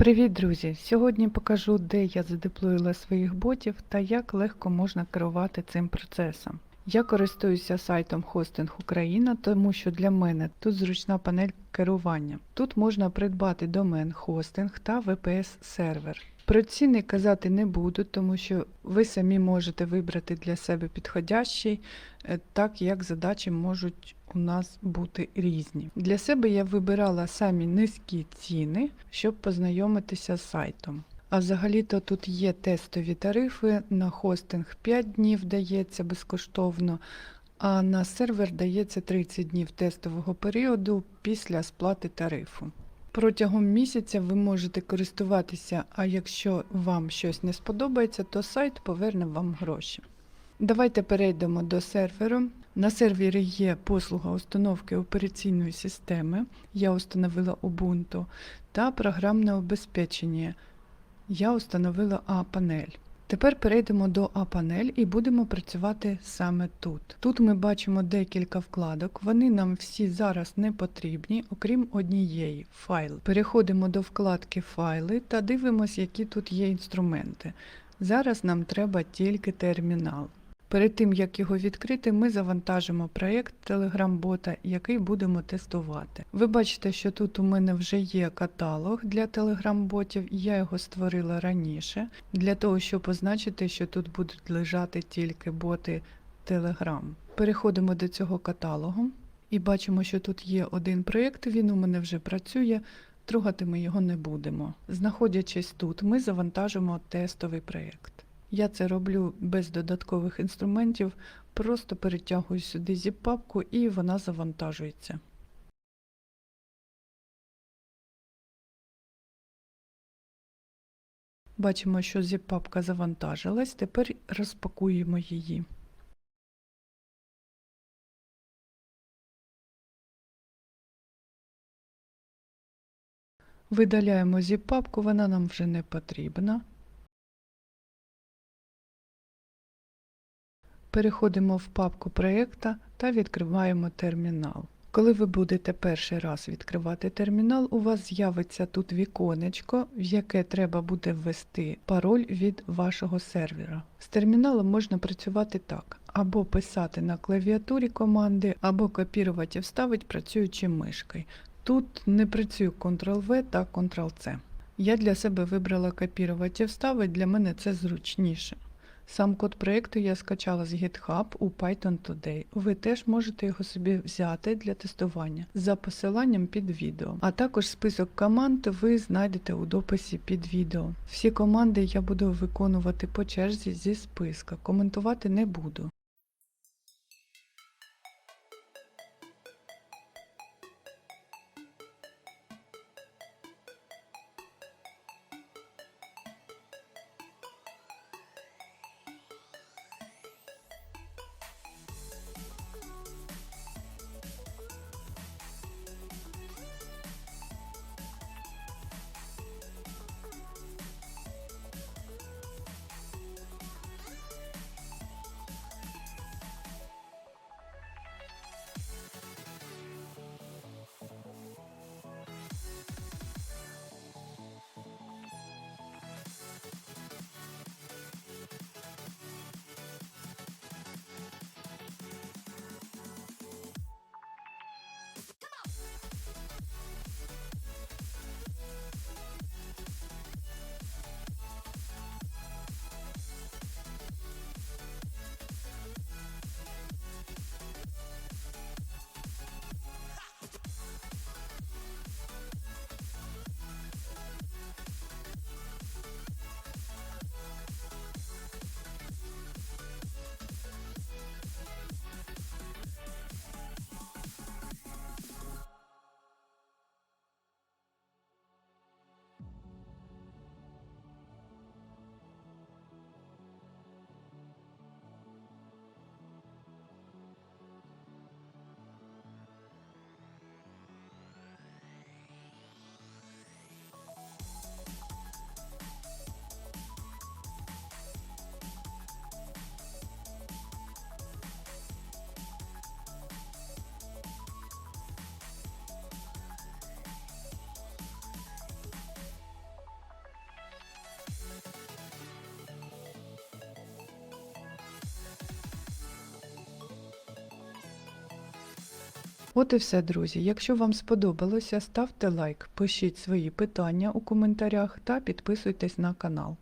Привіт, друзі! Сьогодні покажу, де я задеплоїла своїх ботів та як легко можна керувати цим процесом. Я користуюся сайтом Hosting Україна, тому що для мене тут зручна панель керування. Тут можна придбати домен хостинг та VPS сервер. Про ціни казати не буду, тому що ви самі можете вибрати для себе підходящий, е, так як задачі можуть у нас бути різні. Для себе я вибирала самі низькі ціни, щоб познайомитися з сайтом. А взагалі-то тут є тестові тарифи, на хостинг 5 днів дається безкоштовно, а на сервер дається 30 днів тестового періоду після сплати тарифу. Протягом місяця ви можете користуватися, а якщо вам щось не сподобається, то сайт поверне вам гроші. Давайте перейдемо до серверу. На сервері є послуга установки операційної системи. Я установила Ubuntu та програмне обезпечення. Я установила А-панель. Тепер перейдемо до А-панель і будемо працювати саме тут. Тут ми бачимо декілька вкладок, вони нам всі зараз не потрібні, окрім однієї файл. Переходимо до вкладки Файли та дивимося, які тут є інструменти. Зараз нам треба тільки термінал. Перед тим, як його відкрити, ми завантажимо проєкт Telegram-бота, який будемо тестувати. Ви бачите, що тут у мене вже є каталог для Telegram-ботів, я його створила раніше, для того, щоб позначити, що тут будуть лежати тільки боти Telegram. Переходимо до цього каталогу і бачимо, що тут є один проєкт, він у мене вже працює. Трогати ми його не будемо. Знаходячись тут, ми завантажимо тестовий проєкт. Я це роблю без додаткових інструментів, просто перетягую сюди zip-папку і вона завантажується. Бачимо, що zip-папка завантажилась, тепер розпакуємо її. Видаляємо zip-папку, вона нам вже не потрібна. Переходимо в папку проєкта та відкриваємо термінал. Коли ви будете перший раз відкривати термінал, у вас з'явиться тут віконечко, в яке треба буде ввести пароль від вашого сервера. З терміналом можна працювати так: або писати на клавіатурі команди, або копірувати і вставити працюючи мишкою. Тут не працює Ctrl-V та Ctrl-C. Я для себе вибрала копірувати і вставити, для мене це зручніше. Сам код проєкту я скачала з GitHub у Python Today. Ви теж можете його собі взяти для тестування за посиланням під відео. А також список команд ви знайдете у дописі під відео. Всі команди я буду виконувати по черзі зі списка, коментувати не буду. От і все, друзі. Якщо вам сподобалося, ставте лайк, пишіть свої питання у коментарях та підписуйтесь на канал.